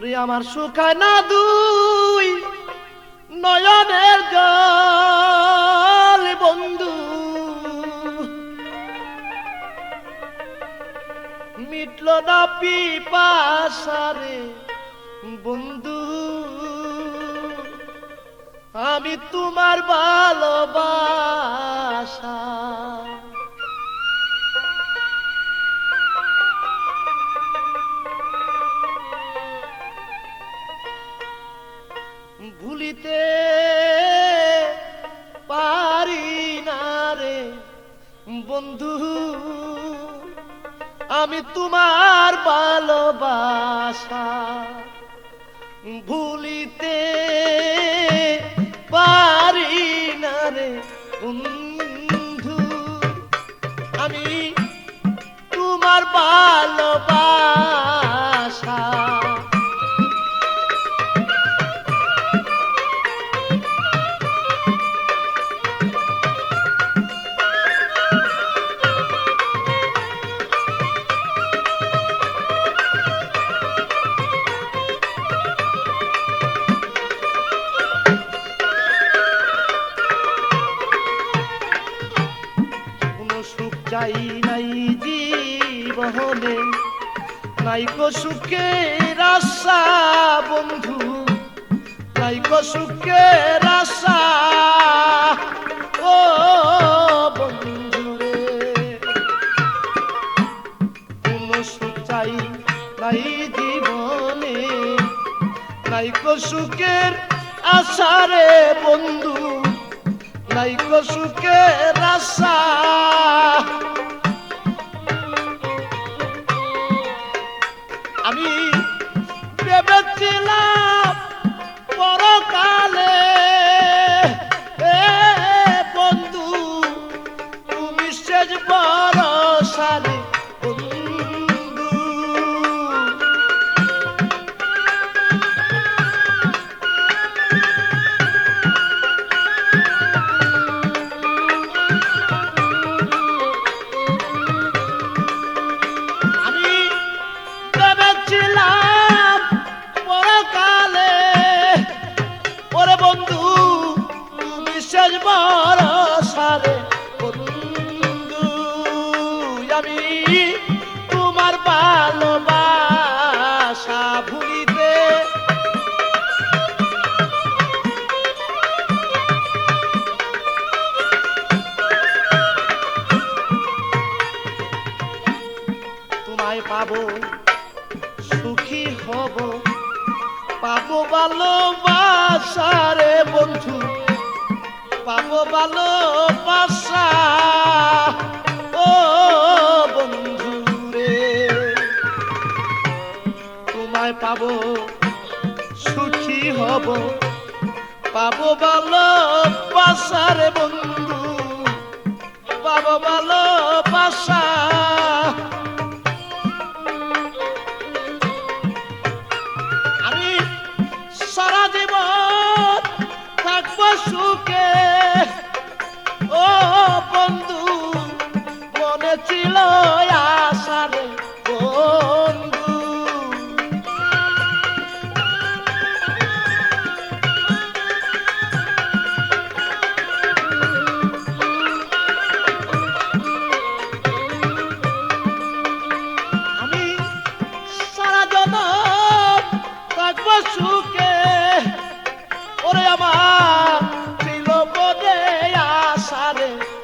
ওরে আমার শুকায় না দুই নয়নের জল বন্ধু। মিটল না পিপাসারে, বন্ধু। আমি তোমার ভালোবাসা বন্ধু আমি তোমার ভালোবাসা ভুলিতে পারি না রে বন্ধু। আমি তোমার ভালোবাসা চাই নাই জীবনে নাই কো সুখের আশা, বন্ধু। নাই কো সুখের আশা। ও বন্ধু রে। কোনো সুখ চাই নাই জীবনে। নাই সুখের আশা বন্ধু। নাই কসুকে সুখের আমি তোমার ভালোবাসা ভুলিতে তোমায় পাবো সুখী হব পাবো ভালোবাসা সুখী হব। পাবো ভালোবাসা রে বন্ধু। পাবো ভালোবাসা i don't darling